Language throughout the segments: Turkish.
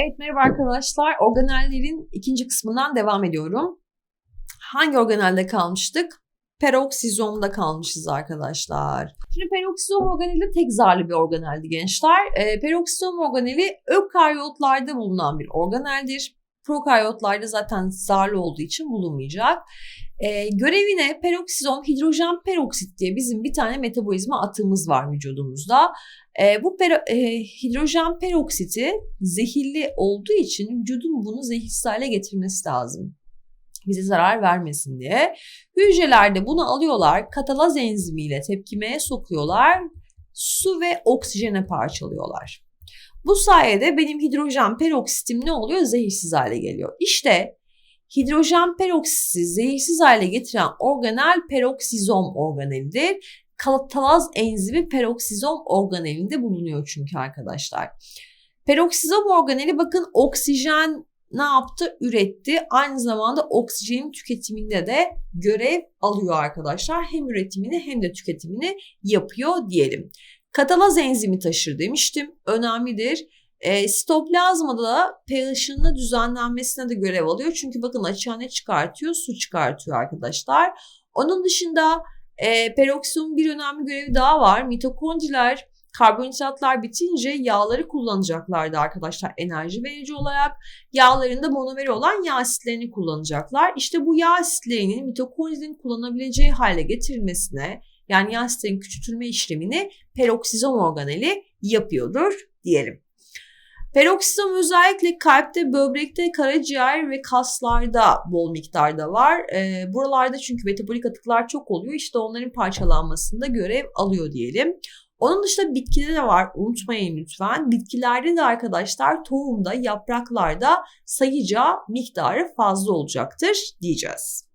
Evet merhaba arkadaşlar. Organellerin ikinci kısmından devam ediyorum. Hangi organelde kalmıştık? Peroksizomda kalmışız arkadaşlar. Şimdi peroksizom organeli tek zarlı bir organeldi gençler. E, peroksizom organeli ökaryotlarda bulunan bir organeldir. Prokaryotlarda zaten zarlı olduğu için bulunmayacak. E, görevine peroksizom hidrojen peroksit diye bizim bir tane metabolizma atığımız var vücudumuzda. E, bu pero, e, hidrojen peroksiti zehirli olduğu için vücudun bunu zehirsiz hale getirmesi lazım. Bize zarar vermesin diye. Hücrelerde bunu alıyorlar, katalaz enzimiyle tepkimeye sokuyorlar, su ve oksijene parçalıyorlar. Bu sayede benim hidrojen peroksitim ne oluyor? Zehirsiz hale geliyor. İşte hidrojen peroksiti zehirsiz hale getiren organel peroksizom organelidir. Katalaz enzimi peroksizom organelinde bulunuyor çünkü arkadaşlar. Peroksizom organeli bakın oksijen ne yaptı? Üretti. Aynı zamanda oksijenin tüketiminde de görev alıyor arkadaşlar. Hem üretimini hem de tüketimini yapıyor diyelim. Katalaz enzimi taşır demiştim. Önemlidir. E, sitoplazmada da pH'ının düzenlenmesine de görev alıyor. Çünkü bakın açığa çıkartıyor? Su çıkartıyor arkadaşlar. Onun dışında e, peroksiyomun bir önemli görevi daha var. Mitokondriler karbonhidratlar bitince yağları kullanacaklardı arkadaşlar enerji verici olarak. Yağlarında monomeri olan yağ asitlerini kullanacaklar. İşte bu yağ asitlerinin mitokondrinin kullanabileceği hale getirilmesine yani asitlerin küçültülme işlemini peroksizom organeli yapıyordur diyelim. Peroksizom özellikle kalpte, böbrekte, karaciğer ve kaslarda bol miktarda var. E, buralarda çünkü metabolik atıklar çok oluyor. İşte onların parçalanmasında görev alıyor diyelim. Onun dışında bitkide de var unutmayın lütfen. Bitkilerde de arkadaşlar tohumda, yapraklarda sayıca miktarı fazla olacaktır diyeceğiz.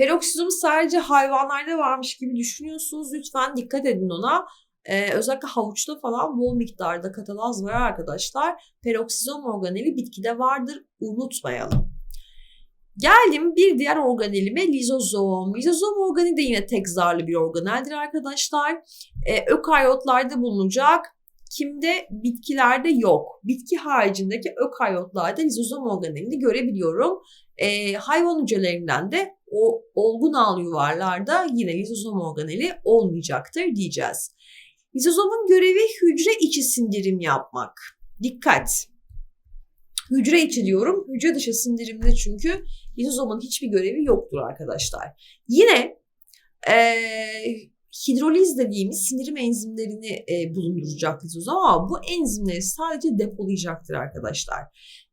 Peroksizom sadece hayvanlarda varmış gibi düşünüyorsunuz. Lütfen dikkat edin ona. Ee, özellikle havuçta falan bol miktarda katalaz var arkadaşlar. Peroksizom organeli bitkide vardır. Unutmayalım. Geldim bir diğer organelime lizozom. Lizozom organeli de yine tek zarlı bir organeldir arkadaşlar. Ee, ökaryotlarda bulunacak. Kimde? Bitkilerde yok. Bitki haricindeki ökaryotlarda lizozom organelini görebiliyorum. Ee, hayvan hücrelerinden de o olgun ağlı yuvarlarda yine lizozom organeli olmayacaktır diyeceğiz. Lizozomun görevi hücre içi sindirim yapmak. Dikkat! Hücre içi diyorum. Hücre dışı sindirimde çünkü lizozomun hiçbir görevi yoktur arkadaşlar. Yine e, hidroliz dediğimiz sindirim enzimlerini e, bulunduracak lizozom ama bu enzimleri sadece depolayacaktır arkadaşlar.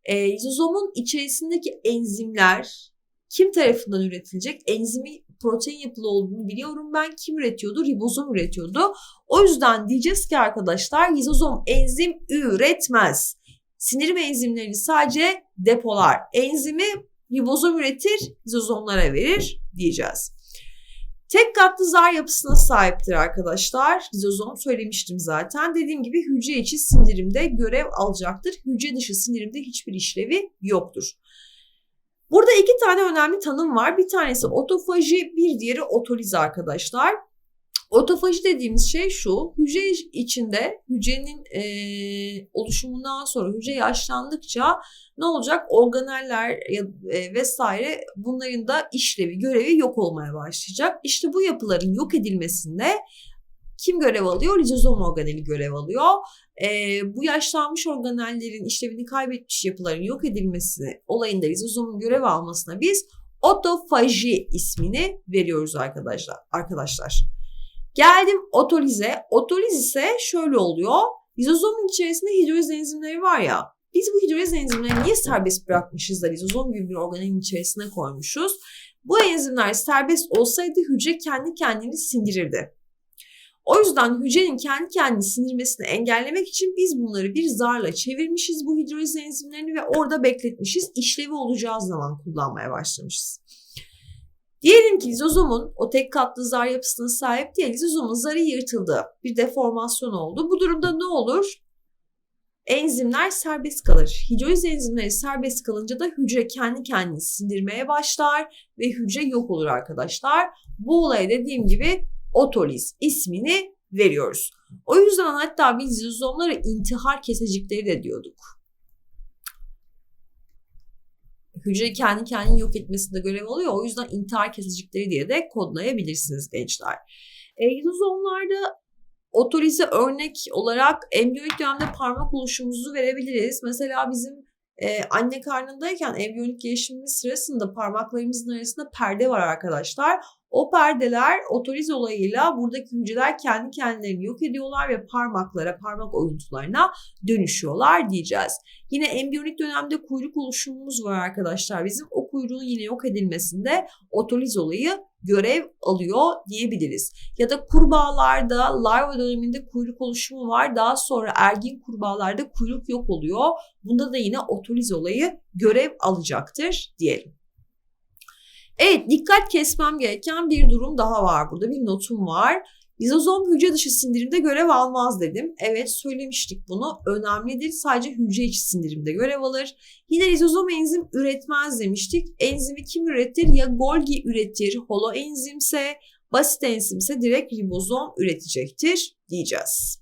E, lizozomun içerisindeki enzimler kim tarafından üretilecek? Enzimi protein yapılı olduğunu biliyorum ben. Kim üretiyordu? Ribozom üretiyordu. O yüzden diyeceğiz ki arkadaşlar lizozom enzim üretmez. Sindirim enzimlerini sadece depolar. Enzimi ribozom üretir, lizozomlara verir diyeceğiz. Tek katlı zar yapısına sahiptir arkadaşlar. Lizozom söylemiştim zaten. Dediğim gibi hücre içi sindirimde görev alacaktır. Hücre dışı sindirimde hiçbir işlevi yoktur. Burada iki tane önemli tanım var. Bir tanesi otofaji, bir diğeri otoliz arkadaşlar. Otofaji dediğimiz şey şu, hücre içinde hücrenin e, oluşumundan sonra hücre yaşlandıkça ne olacak? Organeller e, vesaire bunların da işlevi, görevi yok olmaya başlayacak. İşte bu yapıların yok edilmesinde kim görev alıyor? Lizozom organeli görev alıyor. E, bu yaşlanmış organellerin işlevini kaybetmiş yapıların yok edilmesi olayında lizozomun görev almasına biz otofaji ismini veriyoruz arkadaşlar. Arkadaşlar. Geldim otolize. Otoliz ise şöyle oluyor. Lizozomun içerisinde hidroliz enzimleri var ya. Biz bu hidroliz enzimlerini niye serbest bırakmışız da lizozom gibi bir organelin içerisine koymuşuz? Bu enzimler serbest olsaydı hücre kendi kendini sindirirdi. O yüzden hücrenin kendi kendini sindirmesini engellemek için biz bunları bir zarla çevirmişiz bu hidroliz enzimlerini ve orada bekletmişiz. İşlevi olacağı zaman kullanmaya başlamışız. Diyelim ki lizozomun o tek katlı zar yapısına sahip değil. Lizozomun zarı yırtıldı. Bir deformasyon oldu. Bu durumda ne olur? Enzimler serbest kalır. Hidroliz enzimleri serbest kalınca da hücre kendi kendini sindirmeye başlar ve hücre yok olur arkadaşlar. Bu olaya dediğim gibi otoliz ismini veriyoruz. O yüzden hatta biz lizozomlara intihar kesecikleri de diyorduk. Hücre kendi kendini yok etmesinde görev alıyor. O yüzden intihar kesicikleri diye de kodlayabilirsiniz gençler. E, lizozomlarda otorize örnek olarak embriyonik dönemde parmak oluşumumuzu verebiliriz. Mesela bizim e, anne karnındayken embriyonik gelişimimiz sırasında parmaklarımızın arasında perde var arkadaşlar. O perdeler otoriz olayıyla buradaki hücreler kendi kendilerini yok ediyorlar ve parmaklara, parmak oyuntularına dönüşüyorlar diyeceğiz. Yine embriyonik dönemde kuyruk oluşumumuz var arkadaşlar bizim. O kuyruğun yine yok edilmesinde otoliz olayı görev alıyor diyebiliriz. Ya da kurbağalarda larva döneminde kuyruk oluşumu var. Daha sonra ergin kurbağalarda kuyruk yok oluyor. Bunda da yine otoliz olayı görev alacaktır diyelim. Evet dikkat kesmem gereken bir durum daha var burada. Bir notum var. Lizozom hücre dışı sindirimde görev almaz dedim. Evet söylemiştik bunu. Önemlidir. Sadece hücre içi sindirimde görev alır. Yine lizozom enzim üretmez demiştik. Enzimi kim üretir? Ya Golgi üretir, holoenzimse, basit enzimse direkt ribozom üretecektir diyeceğiz.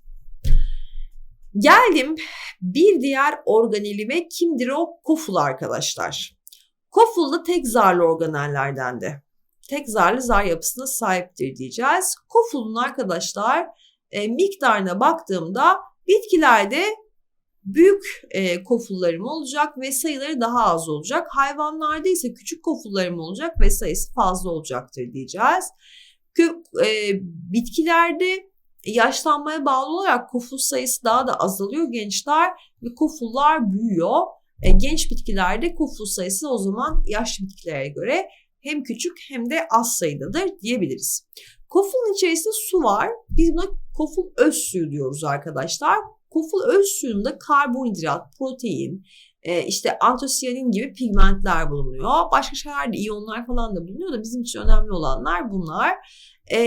Geldim bir diğer organelime kimdir o? Koful arkadaşlar. Koful da tek zarlı organellerden de tek zarlı zar yapısına sahiptir diyeceğiz. Kofulun arkadaşlar e, miktarına baktığımda bitkilerde büyük e, kofullarım olacak ve sayıları daha az olacak. Hayvanlarda ise küçük kofullarım olacak ve sayısı fazla olacaktır diyeceğiz. Kö, e, bitkilerde yaşlanmaya bağlı olarak koful sayısı daha da azalıyor gençler ve kofullar büyüyor. E, genç bitkilerde koful sayısı o zaman yaşlı bitkilere göre hem küçük hem de az sayıdadır diyebiliriz. Kofulun içerisinde su var. Biz buna koful öz suyu diyoruz arkadaşlar. Koful öz suyunda karbonhidrat, protein, e, işte antosiyanin gibi pigmentler bulunuyor. Başka şeyler de iyonlar falan da bulunuyor da bizim için önemli olanlar bunlar. E,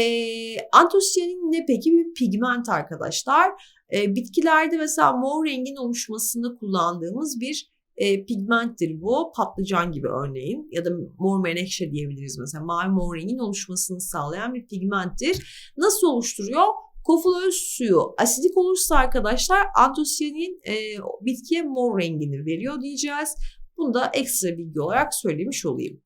antosiyanin ne peki? Bir pigment arkadaşlar. E, bitkilerde mesela mor rengin oluşmasında kullandığımız bir e, pigmenttir bu. Patlıcan gibi örneğin ya da mor menekşe diyebiliriz mesela. Mavi mor rengin oluşmasını sağlayan bir pigmenttir. Nasıl oluşturuyor? Koful suyu asidik olursa arkadaşlar antosiyanin e, bitkiye mor rengini veriyor diyeceğiz. Bunu da ekstra bilgi olarak söylemiş olayım.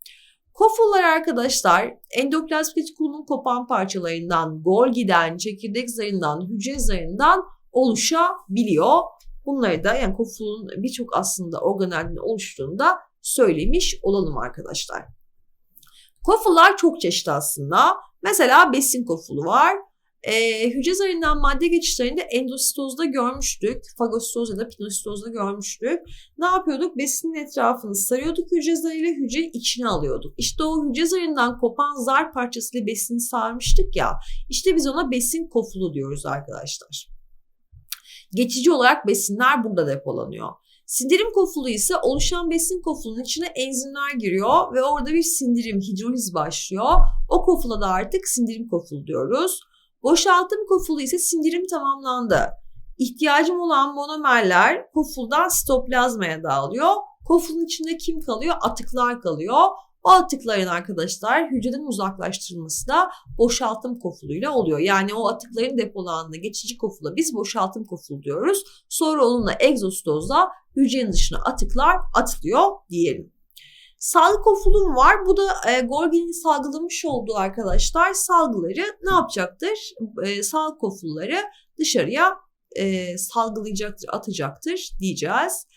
Kofullar arkadaşlar endoplazmik retikulun kopan parçalarından, Golgi'den, çekirdek zarından, hücre zarından oluşabiliyor. Bunları da yani kofulun birçok aslında organelden oluştuğunda söylemiş olalım arkadaşlar. Kofullar çok çeşitli aslında. Mesela besin kofulu var. E, hücre zarından madde geçişlerinde endositozda görmüştük. Fagositoz ya da pinositozda görmüştük. Ne yapıyorduk? Besinin etrafını sarıyorduk hücre zarıyla hücreyi içine alıyorduk. İşte o hücre zarından kopan zar parçasıyla besini sarmıştık ya. İşte biz ona besin kofulu diyoruz arkadaşlar. Geçici olarak besinler burada depolanıyor. Sindirim kofulu ise oluşan besin kofulunun içine enzimler giriyor ve orada bir sindirim, hidroliz başlıyor. O kofula da artık sindirim kofulu diyoruz. Boşaltım kofulu ise sindirim tamamlandı. İhtiyacım olan monomerler kofuldan sitoplazmaya dağılıyor. Kofulun içinde kim kalıyor? Atıklar kalıyor. O atıkların arkadaşlar hücreden uzaklaştırılması da boşaltım kofuluyla oluyor. Yani o atıkların depolandığı geçici kofula biz boşaltım kofulu diyoruz. Sonra onunla egzostozla hücrenin dışına atıklar atılıyor diyelim. Salgı kofulum var. Bu da e, Golgi'nin salgılamış olduğu arkadaşlar salgıları ne yapacaktır? E, salgı kofulları dışarıya e, salgılayacaktır, atacaktır diyeceğiz.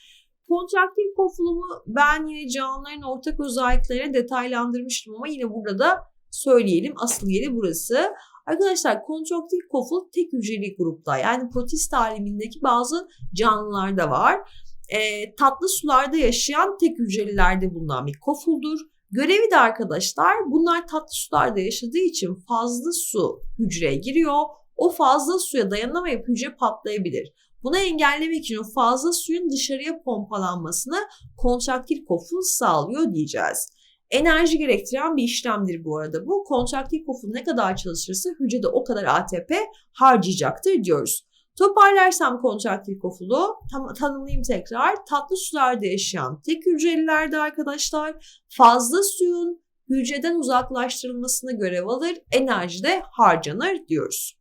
Kontraktil kofulumu ben yine canlıların ortak özelliklerini detaylandırmıştım ama yine burada da söyleyelim. Asıl yeri burası. Arkadaşlar kontraktil koful tek hücreli grupta yani protist alemindeki bazı canlılarda var. E, tatlı sularda yaşayan tek hücrelilerde bulunan bir kofuldur. Görevi de arkadaşlar bunlar tatlı sularda yaşadığı için fazla su hücreye giriyor. O fazla suya dayanamayıp hücre patlayabilir. Bunu engellemek için o fazla suyun dışarıya pompalanmasını kontraktil koful sağlıyor diyeceğiz. Enerji gerektiren bir işlemdir bu arada bu. Kontraktil koful ne kadar çalışırsa hücrede o kadar ATP harcayacaktır diyoruz. Toparlarsam kontraktil kofulu tam, tanımlayayım tekrar. Tatlı sularda yaşayan tek hücrelilerde arkadaşlar fazla suyun hücreden uzaklaştırılmasına görev alır, enerji de harcanır diyoruz.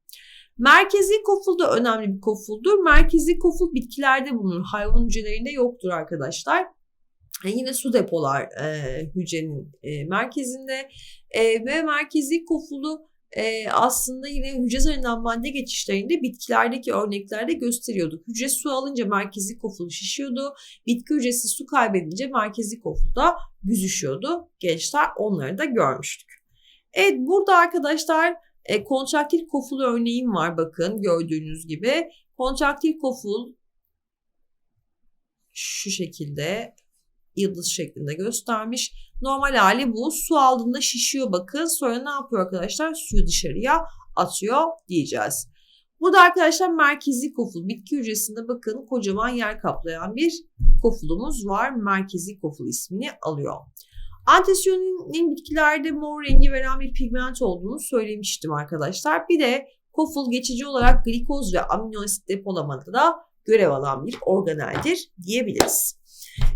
Merkezi koful da önemli bir kofuldur. Merkezi koful bitkilerde bulunur. Hayvan hücrelerinde yoktur arkadaşlar. E, yine su depolar e, hücrenin e, merkezinde e, ve merkezi kofulu e, aslında yine hücre zarından madde geçişlerinde bitkilerdeki örneklerde gösteriyorduk. Hücre su alınca merkezi kofulu şişiyordu. Bitki hücresi su kaybedince merkezi kofulu da büzüşüyordu. Gençler onları da görmüştük. Evet burada arkadaşlar e, kontraktil koful örneğim var bakın gördüğünüz gibi. Kontraktil koful şu şekilde yıldız şeklinde göstermiş. Normal hali bu. Su aldığında şişiyor bakın. Sonra ne yapıyor arkadaşlar? Suyu dışarıya atıyor diyeceğiz. Burada arkadaşlar merkezi koful. Bitki hücresinde bakın kocaman yer kaplayan bir kofulumuz var. Merkezi koful ismini alıyor. Antisiyonin bitkilerde mor rengi veren bir pigment olduğunu söylemiştim arkadaşlar. Bir de koful geçici olarak glikoz ve amino asit depolamada da görev alan bir organeldir diyebiliriz.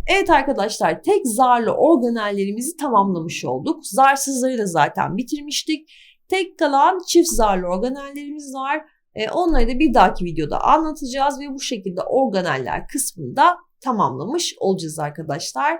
Evet arkadaşlar tek zarlı organellerimizi tamamlamış olduk. Zarsızları da zaten bitirmiştik. Tek kalan çift zarlı organellerimiz var. E, onları da bir dahaki videoda anlatacağız ve bu şekilde organeller kısmını da tamamlamış olacağız arkadaşlar.